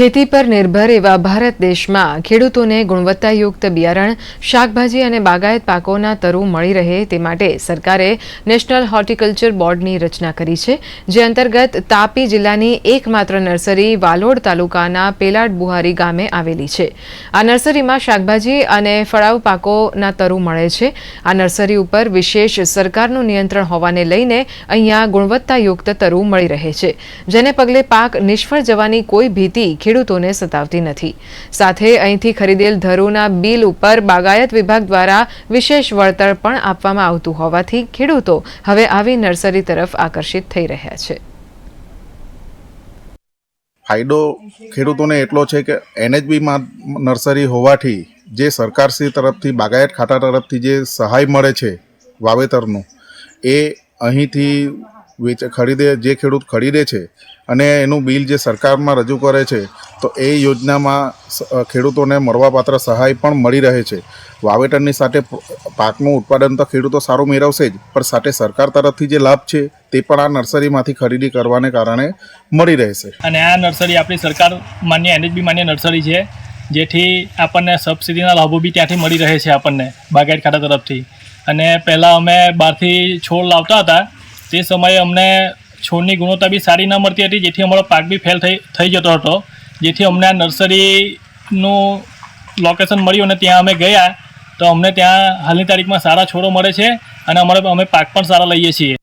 ખેતી પર નિર્ભર એવા ભારત દેશમાં ખેડૂતોને ગુણવત્તાયુક્ત બિયારણ, શાકભાજી અને બાગાયત પાકોના તરુ મળી રહે તે માટે સરકારે નેશનલ હોર્ટિકલ્ચર બોર્ડની રચના કરી છે, જે અંતર્ગત તાપી જિલ્લાની એકમાત્ર નર્સરી વાલોડ તાલુકાના પેલાડ બુહારી ગામે આવેલી છે. આ નર્સરીમાં શાકભાજી અને ફળાવ પાકોના તરુ મળે છે. આ નર્સરી ઉપર વિશેષ સરકારનું નિયંત્રણ હોવાને લઈને અહીંયા ગુણવત્તાયુક્ત તરુ મળી રહે છે. જેને પગલે પાક નિષ્ફળ જવાની કોઈ ભીતિ ખેડૂતોને સતાવતી નથી. સાથે અહીંથી ખરીદેલ ધરુના બિલ ઉપર બાગાયત વિભાગ દ્વારા વિશેષ વળતર પણ આપવામાં આવતું હોવાથી ખેડૂતો હવે આવી નર્સરી તરફ આકર્ષિત થઈ રહ્યા છે. ફાયદો ખેડૂતોને એટલો છે કે એનએચબીમાં નર્સરી હોવાથી જે સરકારશ્રી તરફથી, બાગાયત ખાતા તરફથી જે સહાય મળે છે વાવેતરનું, એ અહીંથી વેચ, ખરીદે, જે ખેડૂત ખરીદે છે અને એનું બિલ જે સરકારમાં રજૂ કરે છે, તો એ યોજનામાં ખેડૂતોને મળવાપાત્ર સહાય પણ મળી રહે છે. વાવેતરની સાથે પાકનું ઉત્પાદન તો ખેડૂતો સારું મેળવશે જ, પણ સાથે સરકાર તરફથી જે લાભ છે, તે પણ આ નર્સરીમાંથી ખરીદી કરવાને કારણે મળી રહેશે. અને આ નર્સરી આપણી સરકાર માન્ય, એનએચબી માન્ય નર્સરી છે, જેથી આપણને સબસિડીના લાભો બી ત્યાંથી મળી રહે છે આપણને બાગાયત ખાતા તરફથી. અને પહેલાં અમે બહારથી છોડ લાવતા હતા તે સમયે અમને છોડની ગુણવત્તા બી સારી ન મળતી હતી, જેથી અમારો પાક બી ફેલ થઈ થઈ જતો હતો. જેથી અમને આ નર્સરીનું લોકેશન મળ્યું અને ત્યાં અમે ગયા. તો અમને ત્યાં હાલની તારીખમાં સારા છોડો મળે છે અને અમારે, અમે પાક પણ સારા લઈએ છીએ.